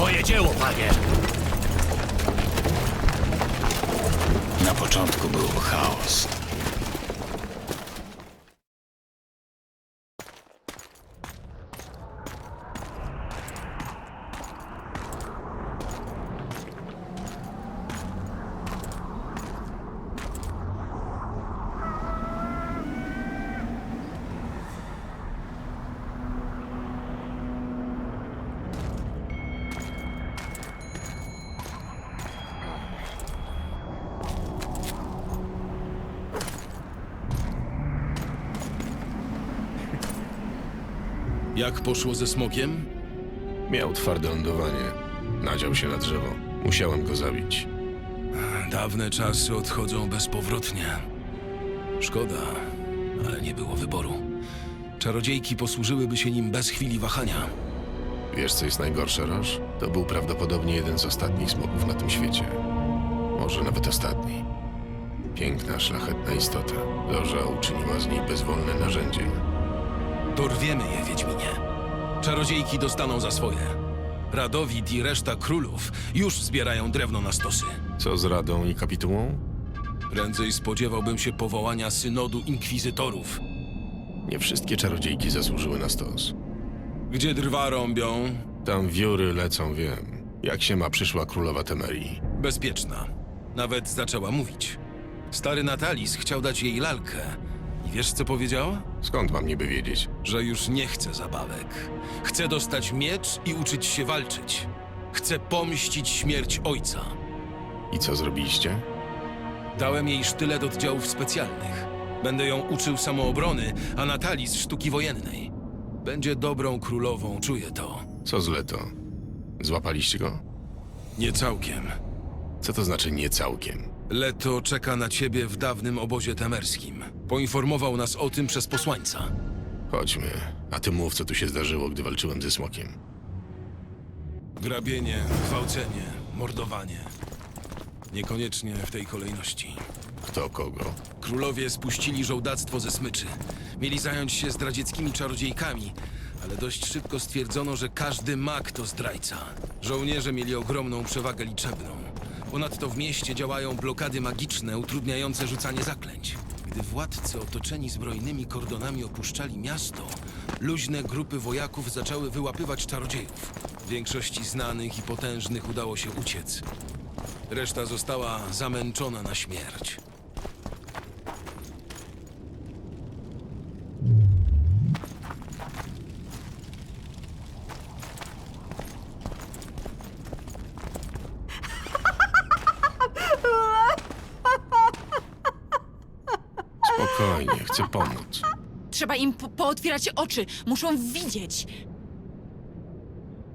Twoje dzieło, panie! Na początku był chaos. Jak poszło ze smokiem? Miał twarde lądowanie. Nadział się na drzewo. Musiałem go zabić. Dawne czasy odchodzą bezpowrotnie. Szkoda, ale nie było wyboru. Czarodziejki posłużyłyby się nim bez chwili wahania. Wiesz, co jest najgorsze, Roż? To był prawdopodobnie jeden z ostatnich smoków na tym świecie. Może nawet ostatni. Piękna, szlachetna istota. Loża uczyniła z niej bezwolne narzędzie. Dorwiemy je, Wiedźminie. Czarodziejki dostaną za swoje. Radowid i reszta królów już zbierają drewno na stosy. Co z Radą i Kapitułą? Prędzej spodziewałbym się powołania synodu inkwizytorów. Nie wszystkie czarodziejki zasłużyły na stos. Gdzie drwa rąbią, Tam wióry lecą, wiem. Jak się ma przyszła królowa Temerii. bezpieczna. Nawet zaczęła mówić. Stary Natalis chciał dać jej lalkę. I wiesz, co powiedziała? Skąd mam niby wiedzieć? Że już nie chce zabawek. Chce dostać miecz i uczyć się walczyć. Chce pomścić śmierć ojca. I co zrobiliście? Dałem jej sztylet oddziałów specjalnych. Będę ją uczył samoobrony, a Natalis sztuki wojennej. Będzie dobrą królową, czuję to. Co z Leto? Złapaliście go? Nie całkiem. Co to znaczy nie całkiem? Leto czeka na ciebie w dawnym obozie temerskim. Poinformował nas o tym przez posłańca. Chodźmy, a ty mów, co tu się zdarzyło, gdy walczyłem ze smokiem. Grabienie, gwałcenie, mordowanie. Niekoniecznie w tej kolejności. Kto kogo? Królowie spuścili żołdactwo ze smyczy. Mieli zająć się zdradzieckimi czarodziejkami, ale dość szybko stwierdzono, że każdy mag to zdrajca. Żołnierze mieli ogromną przewagę liczebną. Ponadto w mieście działają blokady magiczne utrudniające rzucanie zaklęć. Gdy władcy otoczeni zbrojnymi kordonami opuszczali miasto, luźne grupy wojaków zaczęły wyłapywać czarodziejów. Większości znanych i potężnych udało się uciec. Reszta została zamęczona na śmierć. Spokojnie, chcę pomóc. Trzeba im po pootwierać oczy. Muszą widzieć.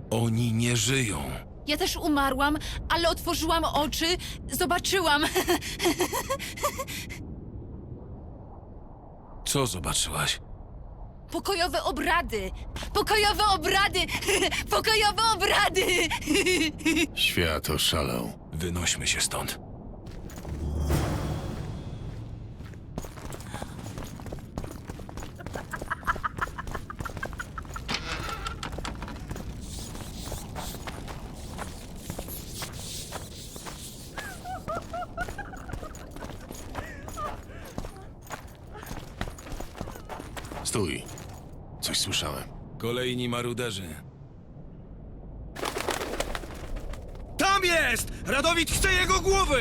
Oni nie żyją. Ja też umarłam, ale otworzyłam oczy, zobaczyłam. Co zobaczyłaś? Pokojowe obrady! Pokojowe obrady! Pokojowe obrady! Świat oszalał. Wynośmy się stąd. Stój. Coś słyszałem. Kolejni maruderzy. Tam jest! Radowid chce jego głowy!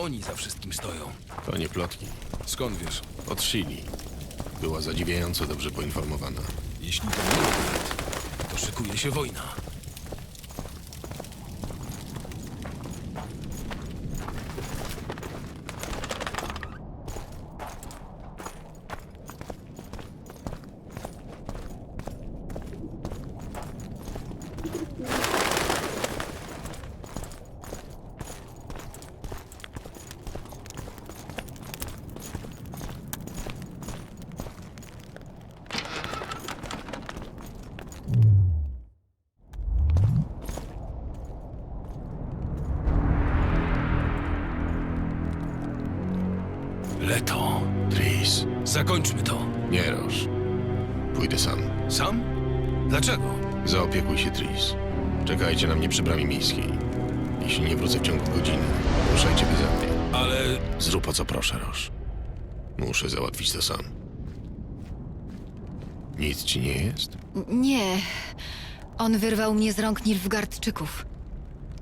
Oni za wszystkim stoją. To nie plotki. Skąd wiesz? Od Shili. Była zadziwiająco dobrze poinformowana. Jeśli to nie Robert, to szykuje się wojna. Leto. Tris. Zakończmy to. Nie roż. Pójdę sam. Sam? Dlaczego? Zaopiekuj się, Tris. Czekajcie na mnie przy bramie miejskiej. Jeśli nie wrócę w ciągu godziny, ruszajcie beze mnie. Ale Zrób o co proszę, Roż. Muszę załatwić to sam. Nic ci nie jest? Nie. On wyrwał mnie z rąk Nilfgardczyków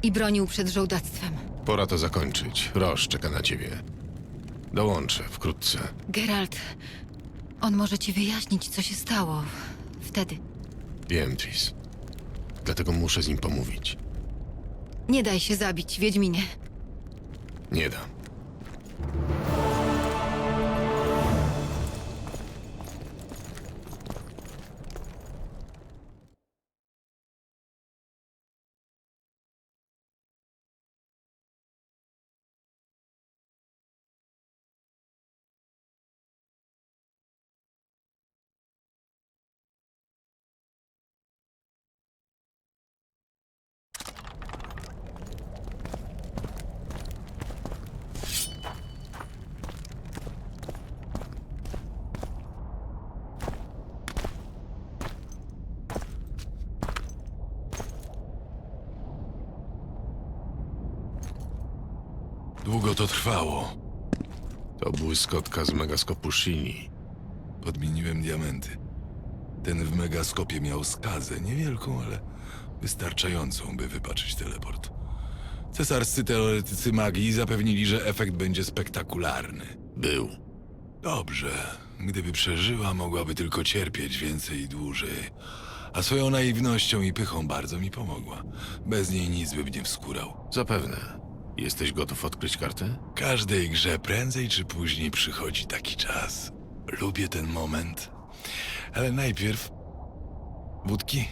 i bronił przed żołdactwem. Pora to zakończyć. Roż czeka na ciebie. Dołączę wkrótce. Geralt, on może ci wyjaśnić, co się stało wtedy. Wiem, Tris. Dlatego muszę z nim pomówić. Nie daj się zabić, Wiedźminie. Nie dam. Długo to trwało. To błyskotka z megaskopu Shini. Podmieniłem diamenty. Ten w megaskopie miał skazę, niewielką, ale wystarczającą, by wypaczyć teleport. Cesarscy teoretycy magii zapewnili, że efekt będzie spektakularny. Był. Dobrze. Gdyby przeżyła, mogłaby tylko cierpieć więcej i dłużej. A swoją naiwnością i pychą bardzo mi pomogła. Bez niej nic bym nie wskórał. Zapewne. Jesteś gotów odkryć kartę? Każdej grze prędzej czy później przychodzi taki czas. Lubię ten moment. Ale najpierw. Wódki?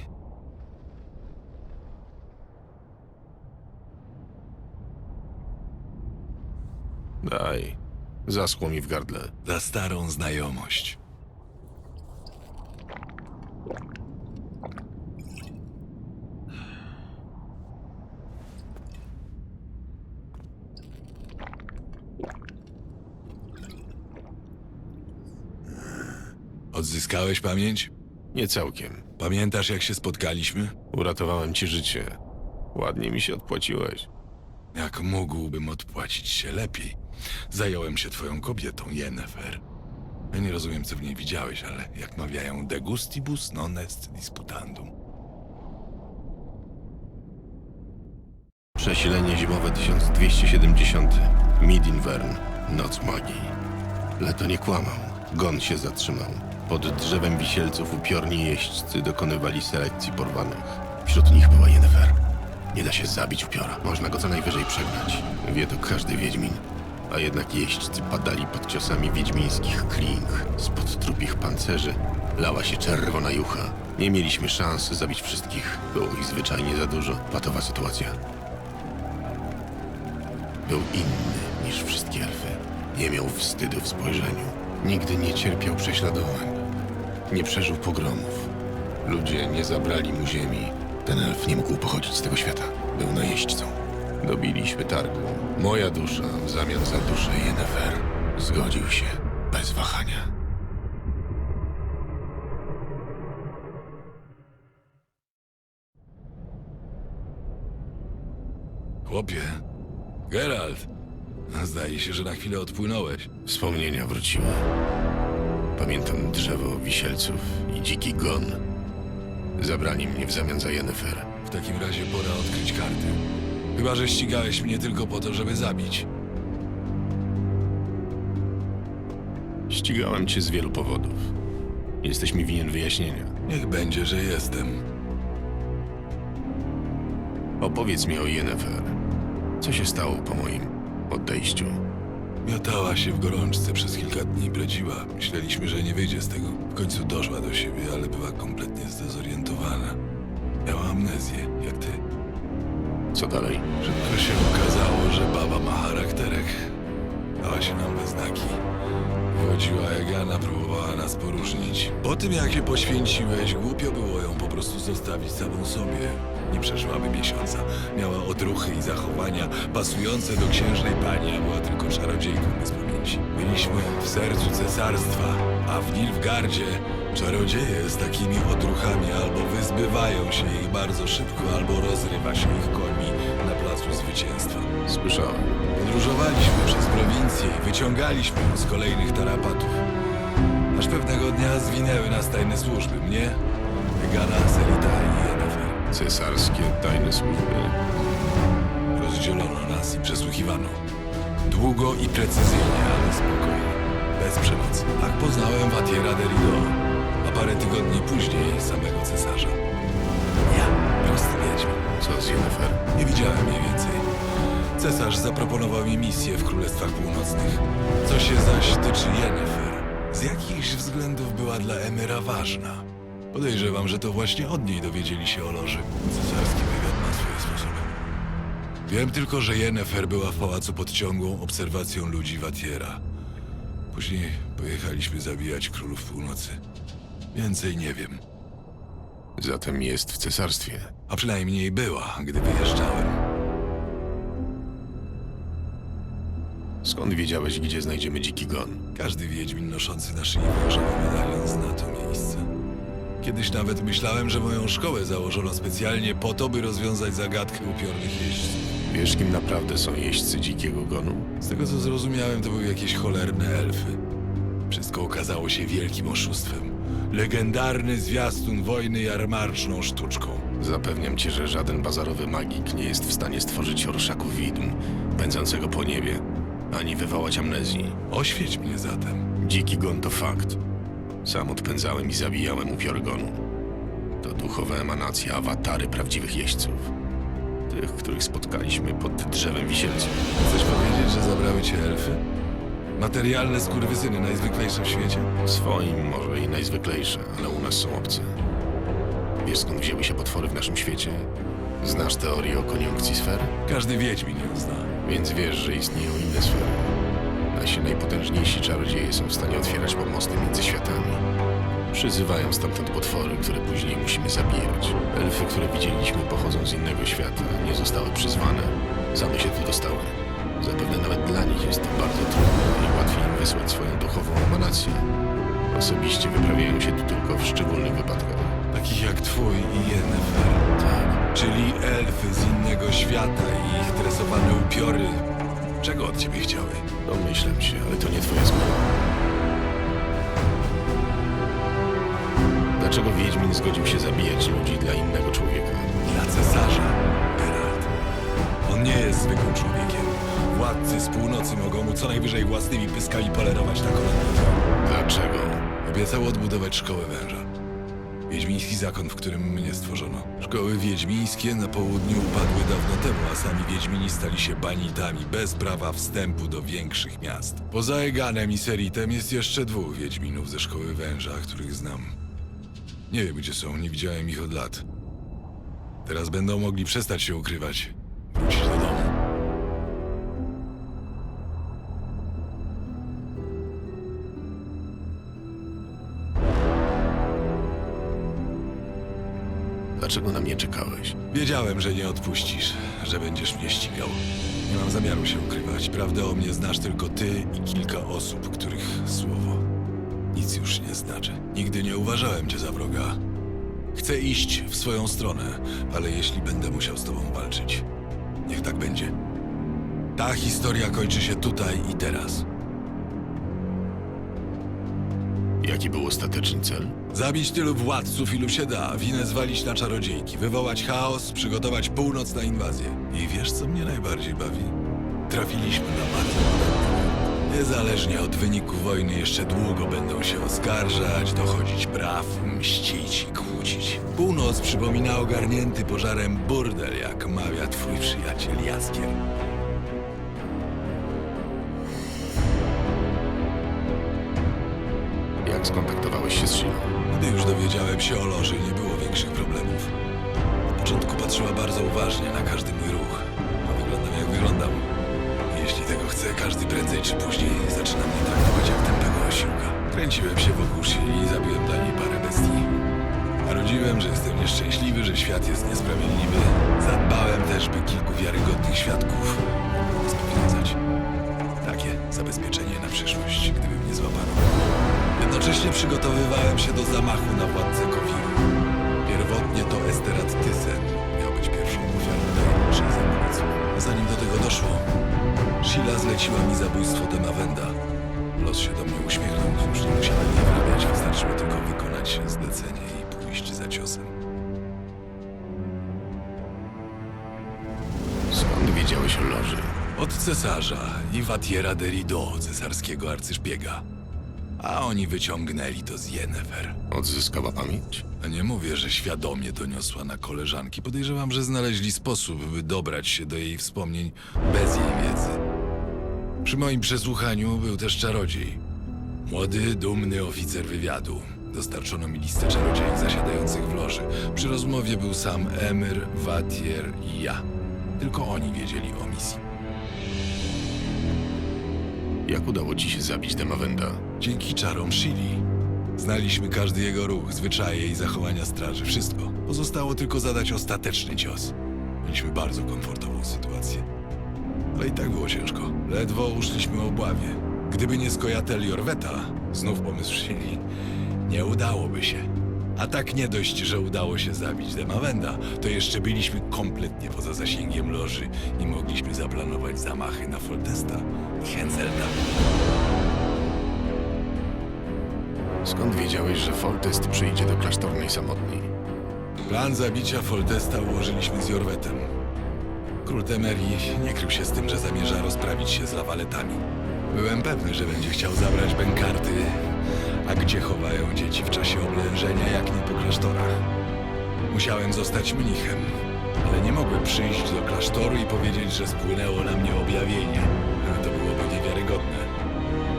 Daj. Zaschło mi w gardle. Za starą znajomość. Odzyskałeś pamięć? Nie całkiem. Pamiętasz, jak się spotkaliśmy? Uratowałem ci życie. Ładnie mi się odpłaciłeś. Jak mógłbym odpłacić się lepiej? Zająłem się twoją kobietą, Yennefer. Ja nie rozumiem, co w niej widziałeś, ale jak mawiają de gustibus non est disputandum. Przesilenie zimowe 1270. Midinvern. Noc magii. Leto nie kłamał. Gon się zatrzymał. Pod drzewem wisielców upiorni jeźdźcy dokonywali selekcji porwanych. Wśród nich była Yennefer. Nie da się zabić upiora. Można go co najwyżej przegnać. Wie to każdy wiedźmin. A jednak jeźdźcy padali pod ciosami wiedźmińskich kling. Spod trupich pancerzy lała się czerwona jucha. Nie mieliśmy szans zabić wszystkich. Było ich zwyczajnie za dużo. Patowa sytuacja. Był inny niż wszystkie elfy. Nie miał wstydu w spojrzeniu. Nigdy nie cierpiał prześladowań. Nie przeżył pogromów. Ludzie nie zabrali mu ziemi. Ten elf nie mógł pochodzić z tego świata. Był najeźdźcą. Dobiliśmy targu. Moja dusza w zamian za duszę Yennefer. Zgodził się bez wahania. Chłopie, Geralt, zdaje się, że na chwilę odpłynąłeś. Wspomnienia wróciły. Pamiętam drzewo wisielców i dziki gon. Zabrali mnie w zamian za Yennefer. W takim razie pora odkryć karty. Chyba, że ścigałeś mnie tylko po to, żeby zabić. Ścigałem cię z wielu powodów. Jesteś mi winien wyjaśnienia. Niech będzie, że jestem. Opowiedz mi o Yennefer. Co się stało po moim odejściu? Miotała się w gorączce przez kilka dni, bredziła. Myśleliśmy, że nie wyjdzie z tego. W końcu doszła do siebie, ale była kompletnie zdezorientowana. Miała amnezję, jak ty. Co dalej? Szybko się okazało, że baba ma charakterek. Dała się nam we znaki. Chodziła jak Jana, próbowała nas poróżnić. Po tym, jak się poświęciłeś, głupio było ją po prostu zostawić samą sobie. Nie przeżyłaby miesiąca. Miała odruchy i zachowania pasujące do księżnej pani, a była tylko czarodziejką bez pamięci. Byliśmy w sercu cesarstwa, A w Nilfgardzie czarodzieje z takimi odruchami albo wyzbywają się ich bardzo szybko, albo rozrywa się ich końmi na placu zwycięstwa. Słyszałem. Podróżowaliśmy przez prowincję i wyciągaliśmy ją z kolejnych tarapatów. Aż pewnego dnia zwinęły nas tajne służby. Mnie, Egana, Selita i. Cesarskie tajne służby. Rozdzielono nas i przesłuchiwano. Długo i precyzyjnie, ale spokojnie. Bez przemocy. Tak poznałem Watiera de Rido, a parę tygodni później samego cesarza. Ja, prosty wiedźmin. Co z Yennefer? Nie widziałem jej więcej. Cesarz zaproponował mi misję w Królestwach Północnych. Co się zaś tyczy Yennefer, z jakichś względów była dla Emyra ważna. Podejrzewam, że to właśnie od niej dowiedzieli się o loży. Cesarski wywiad ma swoje sposoby. Wiem tylko, że Yennefer była w pałacu pod ciągłą obserwacją ludzi Watiera. Później pojechaliśmy zabijać królów północy. Więcej nie wiem. Zatem jest w cesarstwie. A przynajmniej była, gdy wyjeżdżałem. Skąd wiedziałeś, gdzie znajdziemy dziki gon? Każdy wiedźmin noszący na szyi wężowy medalion zna. Kiedyś nawet myślałem, że moją szkołę założono specjalnie po to, by rozwiązać zagadkę upiornych jeźdźców. Wiesz, kim naprawdę są jeźdźcy dzikiego gonu? Z tego co zrozumiałem, to były jakieś cholerne elfy. Wszystko okazało się wielkim oszustwem. Legendarny zwiastun wojny jarmarczną sztuczką. Zapewniam cię, że żaden bazarowy magik nie jest w stanie stworzyć orszaku widm, pędzącego po niebie, ani wywołać amnezji. Oświeć mnie zatem. Dziki gon to fakt. Sam odpędzałem i zabijałem upiory gonu. To duchowe emanacje, awatary prawdziwych jeźdźców. Tych, których spotkaliśmy pod drzewem wisielców. Chcesz powiedzieć, że zabrały cię elfy? Materialne skurwysyny najzwyklejsze w świecie? Swoim może i najzwyklejsze, ale u nas są obce. Wiesz skąd wzięły się potwory w naszym świecie? Znasz teorię o koniunkcji sfer? Każdy wiedźmin ją zna. Więc wiesz, że istnieją inne sfery. Nasi najpotężniejsi czarodzieje są w stanie otwierać pomosty między światami. Przyzywają stamtąd potwory, które później musimy zabijać. Elfy, które widzieliśmy, pochodzą z innego świata, nie zostały przyzwane. Same się tu dostały. Zapewne nawet dla nich jest to bardzo trudne i łatwiej im wysłać swoją duchową emanację. Osobiście wyprawiają się tu tylko w szczególnych wypadkach. Takich jak twój i Yennefer. Tak. Czyli elfy z innego świata i ich tresowane upiory. Czego od ciebie chciały? Domyślam się, ale to nie twoja sprawa. Dlaczego Wiedźmin zgodził się zabijać ludzi dla innego człowieka? Dla cesarza, Geralt. On nie jest zwykłym człowiekiem. Władcy z północy mogą mu co najwyżej własnymi pyskami polerować na kolonii. Dlaczego? Obiecał odbudować szkołę węża. Wiedźmiński zakon, w którym mnie stworzono. Szkoły wiedźmińskie na południu upadły dawno temu, a sami wiedźmini stali się banitami bez prawa wstępu do większych miast. Poza Eganem i Seritem jest jeszcze dwóch wiedźminów ze szkoły węża, których znam. Nie wiem gdzie są, nie widziałem ich od lat. Teraz będą mogli przestać się ukrywać, Dlaczego na mnie czekałeś? Wiedziałem, że nie odpuścisz, że będziesz mnie ścigał. Nie mam zamiaru się ukrywać. Prawdę o mnie znasz tylko ty i kilka osób, których słowo nic już nie znaczy. Nigdy nie uważałem cię za wroga. Chcę iść w swoją stronę, ale jeśli będę musiał z tobą walczyć, niech tak będzie. Ta historia kończy się tutaj i teraz. Jaki był ostateczny cel? Zabić tylu władców, ilu się da, winę zwalić na czarodziejki, wywołać chaos, przygotować północ na inwazję. I wiesz, co mnie najbardziej bawi? Trafiliśmy na podobny. Niezależnie od wyniku wojny jeszcze długo będą się oskarżać, dochodzić praw, mścić i kłócić. Północ przypomina ogarnięty pożarem burdel, jak mawia twój przyjaciel Jaskier. Jak skontaktowałeś się z? Gdy już dowiedziałem się o loży, nie było większych problemów. Na początku patrzyła bardzo uważnie na każdy mój ruch. A wyglądam jak wyglądam. Jeśli tego chcę, każdy prędzej czy później zaczyna mnie traktować jak tępego osiłka. Kręciłem się wokół Shiny i zabiłem dla niej parę bestii. Marudziłem, że jestem nieszczęśliwy, że świat jest niesprawiedliwy. Zadbałem też, by kilku wiarygodnych świadków mogło nas powiązać. Takie zabezpieczenie na przyszłość, gdyby mnie złapano. Jednocześnie przygotowywałem się do zamachu na władcę Kowiru. Pierwotnie to Esterat Tysen miał być pierwszą ofiarą tajemniczej zabójcy. Zanim do tego doszło, Sheila zleciła mi zabójstwo Demawenda. Los się do mnie uśmiechnął, już nie musiałem jej wrabiać, wystarczyło tylko wykonać zlecenie i pójść za ciosem. Skąd wiedziałeś o loży? Od cesarza i Watiera de Rido, cesarskiego arcyszpiega. A oni wyciągnęli to z Yennefer. Odzyskała pamięć? Nie mówię, że świadomie doniosła na koleżanki. Podejrzewam, że znaleźli sposób, by dobrać się do jej wspomnień bez jej wiedzy. Przy moim przesłuchaniu był też czarodziej. Młody, dumny oficer wywiadu. Dostarczono mi listę czarodziejów zasiadających w loży. Przy rozmowie był sam Emir, Watier i ja. Tylko oni wiedzieli o misji. Jak udało ci się zabić Demawenda? Dzięki czarom Shili. Znaliśmy każdy jego ruch, zwyczaje i zachowania straży, wszystko. Pozostało tylko zadać ostateczny cios. Mieliśmy bardzo komfortową sytuację. Ale i tak było ciężko. Ledwo uszliśmy obławie. Gdyby nie skojateli Orweta, znów pomysł Shili, nie udałoby się. A tak nie dość, że udało się zabić Demawenda, to jeszcze byliśmy kompletnie poza zasięgiem loży i mogliśmy zaplanować zamachy na Foltesta i Henselta. Skąd wiedziałeś, że Foltest przyjdzie do klasztornej samotni? Plan zabicia Foltesta ułożyliśmy z Jorwetem. Król Temerii nie krył się z tym, że zamierza rozprawić się z lawaletami. Byłem pewny, że będzie chciał zabrać bękarty, a gdzie chowają dzieci w czasie oblężenia, jak nie po klasztorach. Musiałem zostać mnichem, ale nie mogłem przyjść do klasztoru i powiedzieć, że spłynęło na mnie objawienie. To byłoby niewiarygodne.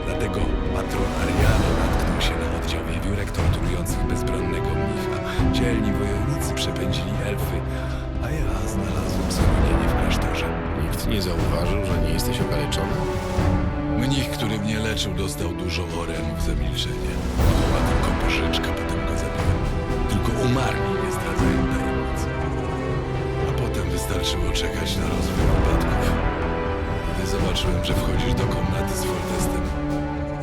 Dlatego patron Ariano się na oddział wiewiórek torturujących bezbronnego mnicha. Dzielni wojownicy przepędzili elfy, a ja znalazłem schronienie w klasztorze. Nikt nie zauważył, że nie jesteś okaleczony? Mnich, który mnie leczył, dostał dużo orenów za milczenie. Była tylko pożyczka, potem go zabiłem. Tylko umarli nie zdradzają tajemnic. A potem wystarczyło czekać na rozwój wypadków. Gdy zobaczyłem, że wchodzisz do komnaty z Fortestem,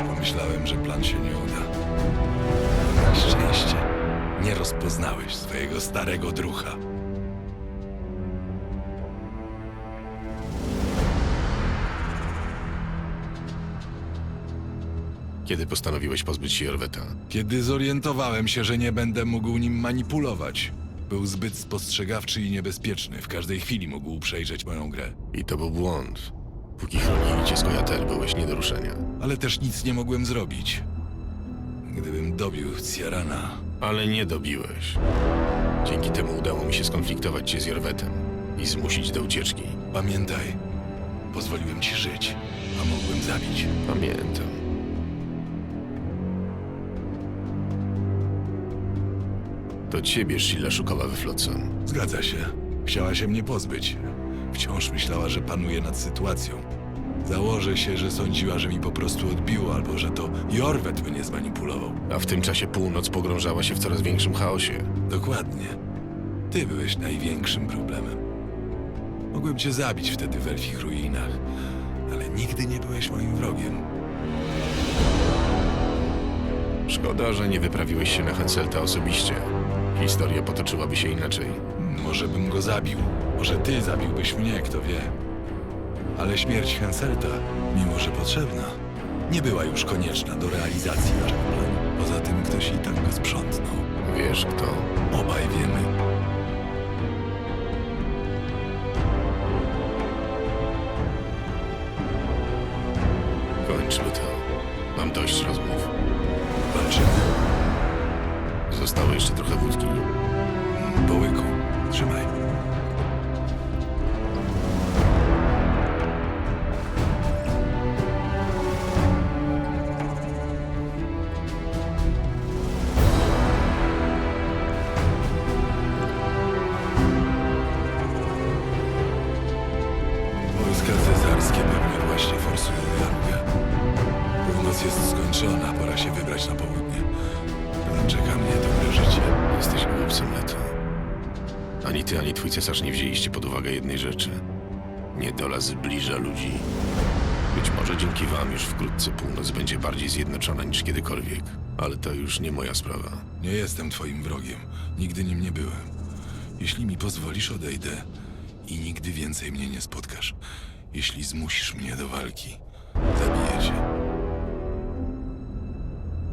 pomyślałem, że plan się nie uda. Szczęście nie rozpoznałeś swojego starego drucha. Kiedy postanowiłeś pozbyć się Jorweta? Kiedy zorientowałem się, że nie będę mógł nim manipulować. Był zbyt spostrzegawczy i niebezpieczny. W każdej chwili mógł przejrzeć moją grę. I to był błąd. Póki chronili cię Skojatel, byłeś nie do ruszenia. Ale też nic nie mogłem zrobić. Gdybym dobił Ciarana, Ale nie dobiłeś. Dzięki temu udało mi się skonfliktować cię z Jorwetem i zmusić do ucieczki. pamiętaj, pozwoliłem ci żyć, a mogłem zabić. Pamiętam. To ciebie Sheila szukała we Flotsam. Zgadza się. Chciała się mnie pozbyć. Wciąż myślała, że panuje nad sytuacją. Założę się, że sądziła, że mi po prostu odbiło, albo że to Jorwet mnie zmanipulował. A w tym czasie północ pogrążała się w coraz większym chaosie. Dokładnie. Ty byłeś największym problemem. Mogłem cię zabić wtedy w elfich ruinach, ale nigdy nie byłeś moim wrogiem. Szkoda, że nie wyprawiłeś się na Henselta osobiście. Historia potoczyłaby się inaczej. Może bym go zabił, może ty zabiłbyś mnie, kto wie. Ale śmierć Henselta, mimo że potrzebna, nie była już konieczna do realizacji naszego planu. Poza tym ktoś i tak go sprzątnął. Wiesz kto? Obaj wiemy. Skończona, pora się wybrać na południe. Czeka mnie dobre życie. Jesteś głupcem, Leto. Ani ty, ani twój cesarz nie wzięliście pod uwagę jednej rzeczy. Niedola zbliża ludzi. Być może dzięki wam już wkrótce północ będzie bardziej zjednoczona niż kiedykolwiek. Ale to już nie moja sprawa. Nie jestem twoim wrogiem. Nigdy nim nie byłem. Jeśli mi pozwolisz, odejdę i nigdy więcej mnie nie spotkasz. Jeśli zmusisz mnie do walki, zabiję cię.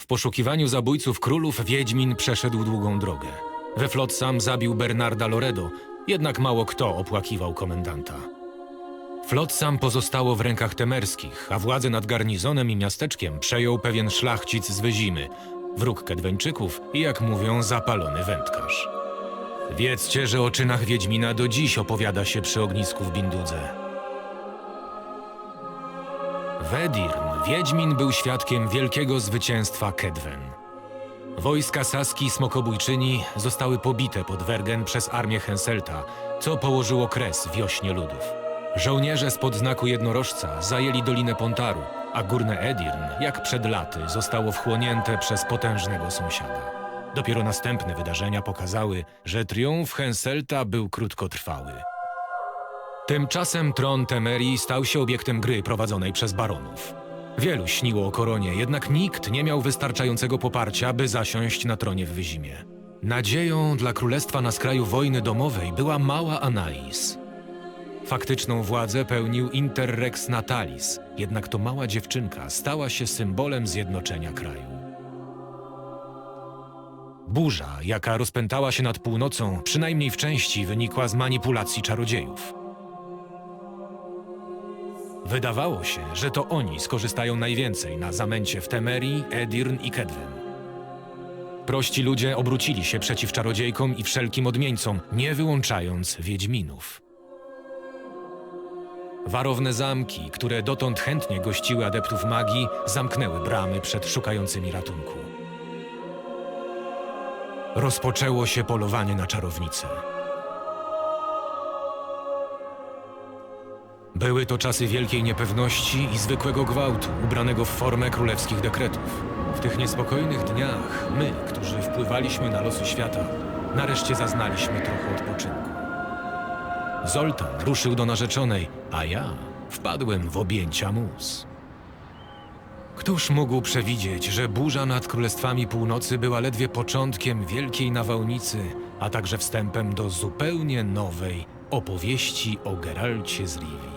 W poszukiwaniu zabójców królów Wiedźmin przeszedł długą drogę. We Flotsam zabił Bernarda Loredo, jednak mało kto opłakiwał komendanta. Flotsam pozostało w rękach temerskich, a władzę nad garnizonem i miasteczkiem przejął pewien szlachcic z Wyzimy, wróg Kedweńczyków i jak mówią zapalony wędkarz. Wiedzcie, że o czynach Wiedźmina do dziś opowiada się przy ognisku w Bindudze. W Edirn Wiedźmin był świadkiem wielkiego zwycięstwa Kedwen. Wojska Saski Smokobójczyni zostały pobite pod Wergen przez armię Henselta, co położyło kres wiośnie ludów. Żołnierze spod znaku jednorożca zajęli Dolinę Pontaru, a górne Edirn, jak przed laty, zostało wchłonięte przez potężnego sąsiada. Dopiero następne wydarzenia pokazały, że triumf Henselta był krótkotrwały. Tymczasem tron Temerii stał się obiektem gry prowadzonej przez baronów. Wielu śniło o koronie, jednak nikt nie miał wystarczającego poparcia, by zasiąść na tronie w Wyzimie. Nadzieją dla królestwa na skraju wojny domowej była mała Anais. Faktyczną władzę pełnił Interrex Natalis, jednak to mała dziewczynka stała się symbolem zjednoczenia kraju. Burza, jaka rozpętała się nad północą, przynajmniej w części wynikła z manipulacji czarodziejów. Wydawało się, że to oni skorzystają najwięcej na zamęcie w Temerii, Edirn i Kedwen. Prości ludzie obrócili się przeciw czarodziejkom i wszelkim odmieńcom, nie wyłączając wiedźminów. Warowne zamki, które dotąd chętnie gościły adeptów magii, zamknęły bramy przed szukającymi ratunku. Rozpoczęło się polowanie na czarownicę. Były to czasy wielkiej niepewności i zwykłego gwałtu, ubranego w formę królewskich dekretów. W tych niespokojnych dniach my, którzy wpływaliśmy na losy świata, nareszcie zaznaliśmy trochę odpoczynku. Zoltan ruszył do narzeczonej, a ja wpadłem w objęcia mus. Któż mógł przewidzieć, że burza nad Królestwami Północy była ledwie początkiem wielkiej nawałnicy, a także wstępem do zupełnie nowej opowieści o Geralcie z Rivii?